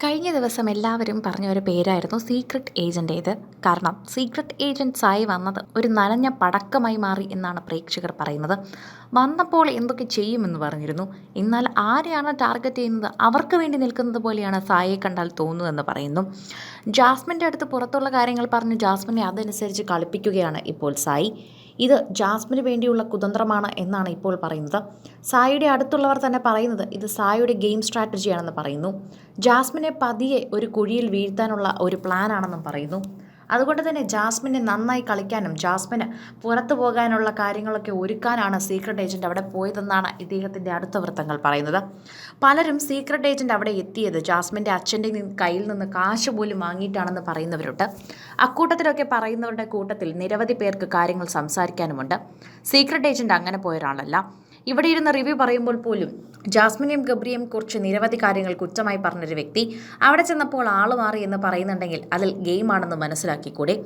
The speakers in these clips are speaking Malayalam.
കഴിഞ്ഞ ദിവസം എല്ലാവരും പറഞ്ഞ ഒരു പേരായിരുന്നു സീക്രട്ട് ഏജന്റേത് കാരണം സീക്രട്ട് ഏജന്റ്സായി വന്നത് ഒരു നനഞ്ഞ പടക്കമായി മാറി എന്നാണ് പ്രേക്ഷകർ പറയുന്നത്. വന്നപ്പോൾ എന്തൊക്കെ ചെയ്യുമെന്ന് പറഞ്ഞിരുന്നു. എന്നാൽ ആരെയാണ് ടാർഗറ്റ് ചെയ്യുന്നത്? അവർക്ക് വേണ്ടി നിൽക്കുന്നത് പോലെയാണ് സായെ കണ്ടാൽ തോന്നുന്നതെന്ന് പറയുന്നു. ജാസ്മിന്റെ അടുത്ത് പുറത്തുള്ള കാര്യങ്ങൾ പറഞ്ഞ് ജാസ്മിനെ അതനുസരിച്ച് കളിപ്പിക്കുകയാണ് ഇപ്പോൾ സായി. ഇത് ജാസ്മിന് വേണ്ടിയുള്ള കുതന്ത്രമാണ് എന്നാണ് ഇപ്പോൾ പറയുന്നത്. സായിയുടെ അടുത്തുള്ളവർ തന്നെ പറയുന്നത് ഇത് സായിയുടെ ഗെയിം സ്ട്രാറ്റജിയാണെന്ന് പറയുന്നു. ജാസ്മിനെ പതിയെ ഒരു കുഴിയിൽ വീഴ്ത്താനുള്ള ഒരു പ്ലാനാണെന്നും പറയുന്നു. അതുകൊണ്ട് തന്നെ ജാസ്മിനെ നന്നായി കളിക്കാനും ജാസ്മിന് പുറത്തു പോകാനുള്ള കാര്യങ്ങളൊക്കെ ഒരുക്കാനാണ് സീക്രട്ട് ഏജന്റ് അവിടെ പോയതെന്നാണ് ഇദ്ദേഹത്തിന്റെ അടുത്ത വൃത്തങ്ങൾ പറയുന്നത്. പലരും സീക്രട്ട് ഏജന്റ് അവിടെ എത്തിയത് ജാസ്മിന്റെ അച്ഛന്റെ കയ്യിൽ നിന്ന് കാശ് പോലും വാങ്ങിയിട്ടാണെന്ന് പറയുന്നവരുണ്ട്. അക്കൂട്ടത്തിലൊക്കെ പറയുന്നവരുടെ കൂട്ടത്തിൽ നിരവധി പേർക്ക് കാര്യങ്ങൾ സംസാരിക്കാനുമുണ്ട്. സീക്രട്ട് ഏജന്റ് അങ്ങനെ പോയ ഒരാളല്ല. ഇവിടെ ഇരുന്ന് റിവ്യൂ പറയുമ്പോൾ പോലും ജാസ്മിനെയും ഗബ്രിയും കുറിച്ച് നിരവധി കാര്യങ്ങൾ കുറ്റമായി പറഞ്ഞൊരു വ്യക്തി അവിടെ ചെന്നപ്പോൾ ആൾ മാറി എന്ന് പറയുന്നുണ്ടെങ്കിൽ അതിൽ ഗെയിമാണെന്ന് മനസ്സിലാക്കിക്കൂടെ?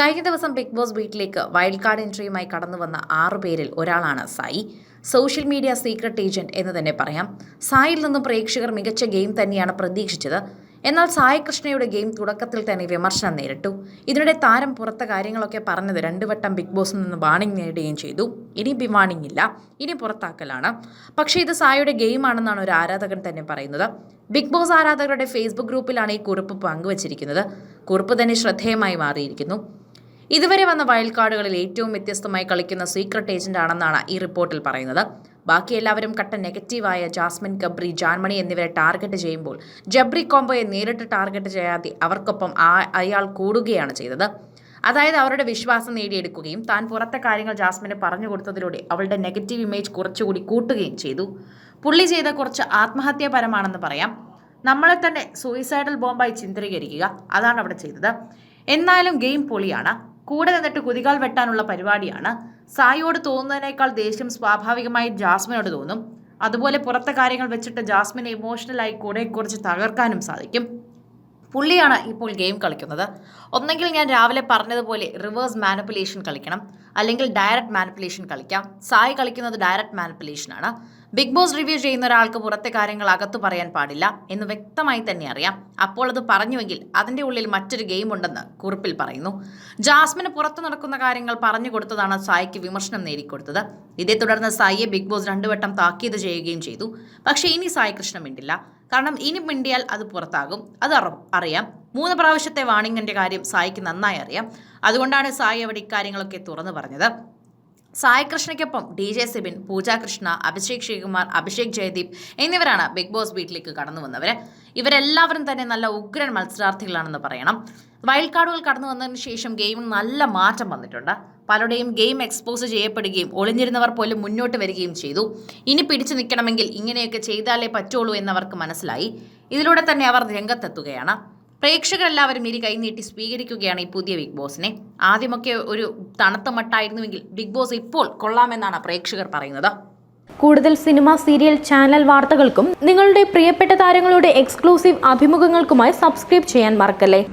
കഴിഞ്ഞ ദിവസം ബിഗ് ബോസ് വീട്ടിലേക്ക് വൈൽഡ് കാർഡ് എൻട്രിയുമായി കടന്നു വന്ന ആറു പേരിൽ ഒരാളാണ് Sai. Social media secret agent എന്ന് തന്നെ പറയാം. സായിൽ നിന്നും പ്രേക്ഷകർ മികച്ച ഗെയിം തന്നെയാണ് പ്രതീക്ഷിച്ചത്. എന്നാൽ സായി കൃഷ്ണയുടെ ഗെയിം തുടക്കത്തിൽ തന്നെ വിമർശനം നേരിട്ടു. ഇതിനിടെ താരം പുറത്ത കാര്യങ്ങളൊക്കെ പറഞ്ഞത് രണ്ടു വട്ടം ബിഗ് ബോസിൽ നിന്ന് വാണിംഗ് നേടുകയും ചെയ്തു. ഇനി ബി വാണിംഗ് ഇല്ല. ഇനി പുറത്താക്കലാണ്. പക്ഷേ ഇത് സായിയുടെ ഗെയിമാണെന്നാണ് ഒരു ആരാധകൻ തന്നെ പറയുന്നത്. ബിഗ് ബോസ് ആരാധകരുടെ ഫേസ്ബുക്ക് ഗ്രൂപ്പിലാണ് ഈ കുറിപ്പ് പങ്കുവച്ചിരിക്കുന്നത്. കുറിപ്പ് തന്നെ ശ്രദ്ധേയമായി മാറിയിരിക്കുന്നു. ഇതുവരെ വന്ന വൈൽഡ് കാർഡുകളിൽ ഏറ്റവും വ്യത്യസ്തമായി കളിക്കുന്ന സീക്രട്ട് ഏജന്റ് ആണെന്നാണ് ഈ റിപ്പോർട്ടിൽ പറയുന്നത്. ബാക്കി എല്ലാവരും കട്ട നെഗറ്റീവായ ജാസ്മിൻ ഗബ്രി ജാൻമണി എന്നിവരെ ടാർഗറ്റ് ചെയ്യുമ്പോൾ ജബ്രി കോംബോയെ നേരിട്ട് ടാർഗറ്റ് ചെയ്യാതെ അവർക്കൊപ്പം അയാൾ കൂടുകയാണ് ചെയ്തത്. അതായത് അവരുടെ വിശ്വാസം നേടിയെടുക്കുകയും താൻ പുറത്തെ കാര്യങ്ങൾ ജാസ്മിന് പറഞ്ഞു കൊടുത്തതിലൂടെ അവളുടെ നെഗറ്റീവ് ഇമേജ് കുറച്ചുകൂടി കൂട്ടുകയും ചെയ്തു. പുള്ളി ചെയ്ത കുറച്ച് ആത്മഹത്യാപരമാണെന്ന് പറയാം. നമ്മളെ തന്നെ സൂയിസൈഡൽ ബോംബായി ചിത്രീകരിക്കുക. അതാണ് അവിടെ ചെയ്തത്. എന്നാലും ഗെയിം പൊളിയാണ്. കൂടെ നിന്നിട്ട് കുതികാൽ വെട്ടാനുള്ള പരിപാടിയാണ്. സായിയോട് തോന്നുന്നതിനേക്കാൾ ദേഷ്യം സ്വാഭാവികമായി ജാസ്മിനോട് തോന്നും. അതുപോലെ പുറത്തെ കാര്യങ്ങൾ വെച്ചിട്ട് ജാസ്മിനെ ഇമോഷണലായി കൂടെ കുറച്ച് തകർക്കാനും സാധിക്കും. പുള്ളിയാണ് ഇപ്പോൾ ഗെയിം കളിക്കുന്നത്. ഒന്നെങ്കിൽ ഞാൻ രാവിലെ പറഞ്ഞതുപോലെ റിവേഴ്സ് മാനിപ്പുലേഷൻ കളിക്കണം. അല്ലെങ്കിൽ ഡയറക്റ്റ് മാനിപ്പുലേഷൻ കളിക്കാം. സായി കളിക്കുന്നത് ഡയറക്റ്റ് മാനിപ്പുലേഷൻ ആണ്. ബിഗ് ബോസ് റിവ്യൂ ചെയ്യുന്ന ഒരാൾക്ക് പുറത്തെ കാര്യങ്ങൾ അകത്തു പറയാൻ പാടില്ല എന്ന് വ്യക്തമായി തന്നെ അറിയാം. അപ്പോൾ അത് പറഞ്ഞുവെങ്കിൽ അതിന്റെ ഉള്ളിൽ മറ്റൊരു ഗെയിം ഉണ്ടെന്ന് കുറിപ്പിൽ പറയുന്നു. ജാസ്മിന് പുറത്തു നടക്കുന്ന കാര്യങ്ങൾ പറഞ്ഞു കൊടുത്തതാണ് സായിക്ക് വിമർശനം നേടിക്കൊടുത്തത്. ഇതേ തുടർന്ന് സായിയെ ബിഗ് ബോസ് രണ്ടു വട്ടം താക്കീത് ചെയ്യുകയും ചെയ്തു. പക്ഷേ ഇനി സായി കൃഷ്ണ മിണ്ടില്ല. കാരണം ഇനി മിണ്ടിയാൽ അത് പുറത്താകും. അത് അറ- അറിയാം. മൂന്ന് പ്രാവശ്യത്തെ വാണിങ്ങിന്റെ കാര്യം സായിക്ക് നന്നായി അറിയാം. അതുകൊണ്ടാണ് സായി അവിടെ ഇക്കാര്യങ്ങളൊക്കെ തുറന്നു പറഞ്ഞത്. സായി കൃഷ്ണയ്ക്കൊപ്പം ഡി ജെ സിബിൻ പൂജ കൃഷ്ണ അഭിഷേക് ശ്രീകുമാർ അഭിഷേക് ജയദീപ് എന്നിവരാണ് ബിഗ് ബോസ് വീട്ടിലേക്ക് കടന്നു വന്നവർ ഇവരെല്ലാവരും തന്നെ നല്ല ഉഗ്രൻ മത്സരാർത്ഥികളാണെന്ന് പറയണം. വൈൽഡ് കാർഡുകൾ കടന്നു വന്നതിന് ശേഷം ഗെയിമിൽ നല്ല മാറ്റം വന്നിട്ടുണ്ട്. പലരുടെയും ഗെയിം എക്സ്പോസ് ചെയ്യപ്പെടുകയും ഒളിഞ്ഞിരുന്നവർ പോലും മുന്നോട്ട് വരികയും ചെയ്തു. ഇനി പിടിച്ചു നിൽക്കണമെങ്കിൽ ഇങ്ങനെയൊക്കെ ചെയ്താലേ പറ്റുള്ളൂ എന്നവർക്ക് മനസ്സിലായി. ഇതിലൂടെ തന്നെ അവർ രംഗത്തെത്തുകയാണ്. പ്രേക്ഷകരെല്ലാവരും ഇരി കൈനീട്ടി സ്വീകരിക്കുകയാണ് ഈ പുതിയ ബിഗ് ബോസിനെ. ആദ്യമൊക്കെ ഒരു തണുത്ത മട്ടായിരുന്നുവെങ്കിൽ ബിഗ് ബോസ് ഇപ്പോൾ കൊള്ളാമെന്നാണ് പ്രേക്ഷകർ പറയുന്നത്. കൂടുതൽ സിനിമ സീരിയൽ ചാനൽ വാർത്തകൾക്കും നിങ്ങളുടെ പ്രിയപ്പെട്ട താരങ്ങളുടെ എക്സ്ക്ലൂസീവ് അഭിമുഖങ്ങൾക്കുമായി സബ്സ്ക്രൈബ് ചെയ്യാൻ മറക്കല്ലേ?